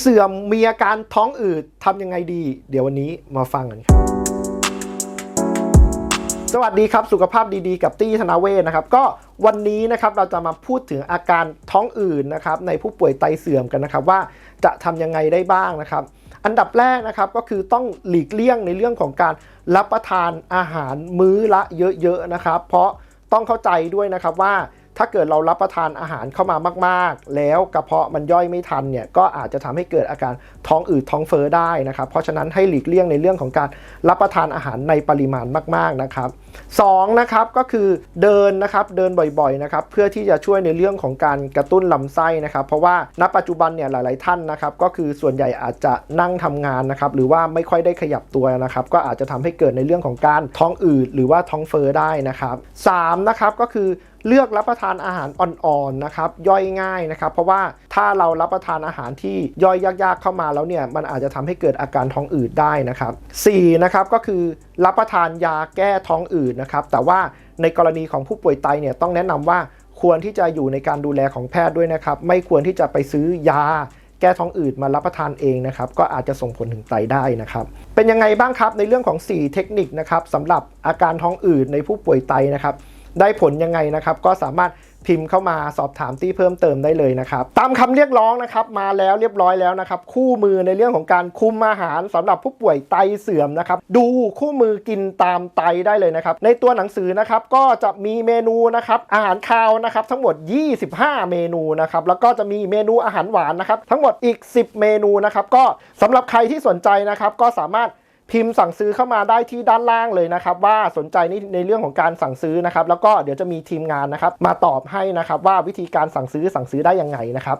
เสื่อมมีอาการท้องอืดทำยังไงดี เดี๋ยววันนี้มาฟังกันครับสวัสดีครับสุขภาพดีๆ กับตี้ธนาเวศนะครับก็วันนี้นะครับเราจะมาพูดถึงอาการท้องอืดนะครับในผู้ป่วยไตเสื่อมกันนะครับว่าจะทำยังไงได้บ้างนะครับ อันดับแรกนะครับก็คือต้องหลีกเลี่ยงในเรื่องของการรับประทานอาหารมื้อละเยอะๆนะครับ เพราะต้องเข้าใจด้วยนะครับว่า ถ้าเกิดเรารับประทานอาหารเข้ามามาก ๆ แล้วกระเพาะมันย่อยไม่ทันเนี่ยก็อาจจะทำให้เกิดอาการท้องอืดท้องเฟ้อได้นะครับ เพราะฉะนั้นให้หลีกเลี่ยงในเรื่องของการรับประทานอาหารในปริมาณมาก ๆ นะครับสองนะครับก็คือเดินนะครับเดินบ่อยๆนะครับเพื่อที่จะช่วยในเรื่องของการกระตุ้นลำไส้นะครับเพราะว่าณปัจจุบันเนี่ยหลาย ๆ ท่านนะครับก็คือส่วนใหญ่อาจจะนั่งทำงานนะครับหรือว่าไม่ค่อยได้ขยับตัวนะครับก็อาจจะทำให้เกิดในเรื่องของการท้องอืดหรือว่าท้องเฟ้อได้นะครับสามนะครับก็คือ เลือกรับประทานอาหารอ่อนๆนะครับย่อยง่ายนะครับ เพราะว่าถ้าเรารับประทานอาหารที่ย่อยยากๆเข้ามาแล้วเนี่ยมันอาจจะทำให้เกิดอาการท้องอืดได้นะครับสี่นะครับก็คือรับประทานยาแก้ท้องอืดนะครับ แต่ว่าในกรณีของผู้ป่วยไตเนี่ยต้องแนะนำว่าควรที่จะอยู่ในการดูแลของแพทย์ด้วยนะครับ ไม่ควรที่จะไปซื้อยาแก้ท้องอืดมารับประทานเองนะครับ ก็อาจจะส่งผลถึงไตได้นะครับ เป็นยังไงบ้างครับในเรื่องของ 4 เทคนิคนะครับสำหรับอาการท้องอืดในผู้ป่วยไตนะครับ ได้ผลยังไงนะครับ ก็สามารถพิมพ์เข้ามาสอบถามที่เพิ่มเติมได้เลยนะครับ ตามคำเรียกร้องนะครับมาแล้วเรียบร้อยแล้วนะครับ คู่มือในเรื่องของการคุมอาหารสำหรับผู้ป่วยไตเสื่อมนะครับ ดูคู่มือกินตามไตได้เลยนะครับ ในตัวหนังสือนะครับก็จะมีเมนูนะครับอาหารคาวนะครับทั้งหมด 25 เมนูนะครับแล้วก็จะมีเมนูอาหารหวานนะครับทั้งหมดอีก 10 เมนูนะครับก็สำหรับใครที่สนใจนะครับก็สามารถ พิมพ์สั่งซื้อเข้ามาได้ที่ด้านล่างเลยนะครับ ว่าสนใจในในเรื่องของการสั่งซื้อนะครับ แล้วก็เดี๋ยวจะมีทีมงานนะครับ มาตอบให้นะครับว่าวิธีการสั่งซื้อสั่งซื้อได้ยังไงนะครับ